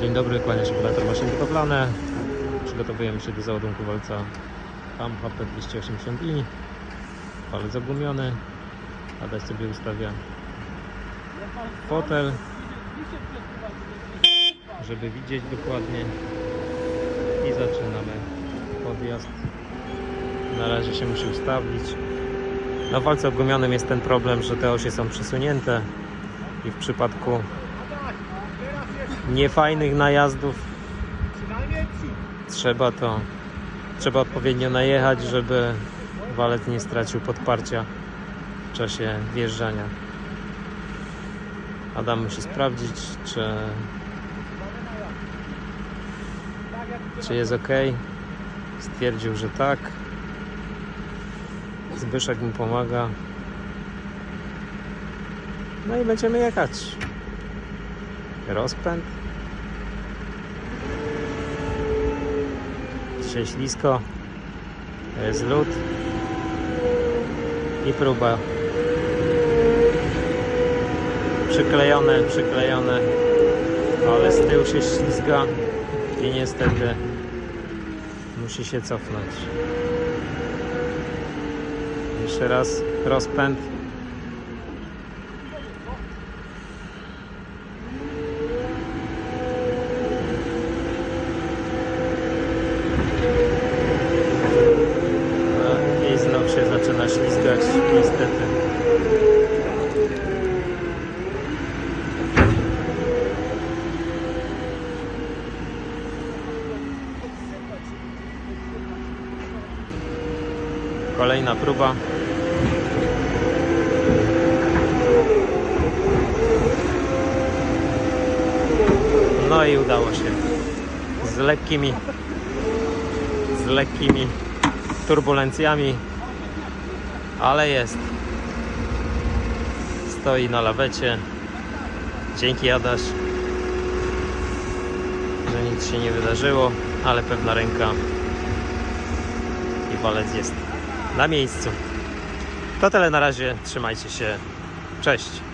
Dzień dobry, kłania się operator maszyn budowlane. Przygotowujemy się do załadunku walca PAM HP 280i. Walec zagumiony. Adaś sobie ustawia fotel, żeby widzieć dokładnie. I zaczynamy podjazd. Na razie się musi ustawić. Na walce ogumionym jest ten problem, że te osie są przesunięte i w przypadku niefajnych najazdów trzeba to trzeba odpowiednio najechać, żeby walec nie stracił podparcia w czasie wjeżdżania. Adam musi sprawdzić, czy czy jest ok. Stwierdził, że tak. Zbyszek mu pomaga. No i będziemy jechać. Rozpęd. Dzisiaj ślisko. Jest lód. I próba. Przyklejone, przyklejone. Ale z tyłu się ślizga. I niestety musi się cofnąć. Jeszcze raz rozpęd. I znów niestety. Kolejna próba. No i udało się. Z lekkimi z lekkimi turbulencjami, ale jest. Stoi na lawecie. Dzięki Adaś, że nic się nie wydarzyło, ale pewna ręka i walec jest na miejscu. To tyle na razie. Trzymajcie się. Cześć.